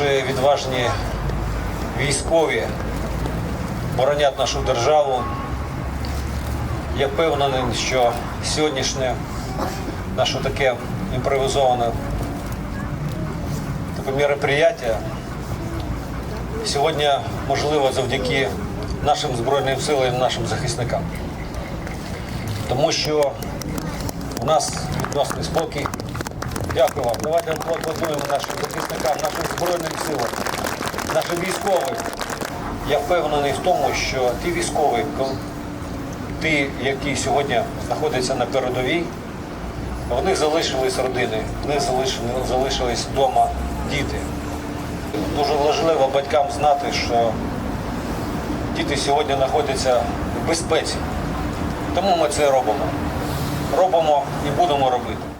відважні військові боронять нашу державу. Я впевнений, що сьогоднішнє наше таке імпровізоване таке мероприятие сьогодні можливо завдяки нашим Збройним силам нашим захисникам. Тому що у нас відносний спокій. Дякую вам. Давайте аплодуємо нашим захисникам, нашим Збройним силам, нашим військовим. Я впевнений в тому, що ті військові, ті, які сьогодні знаходяться на передовій, в них залишились родини, в них залишили- залишились вдома діти. Дуже важливо батькам знати, що діти сьогодні знаходяться в безпеці. Тому ми це робимо. Робимо і будемо робити.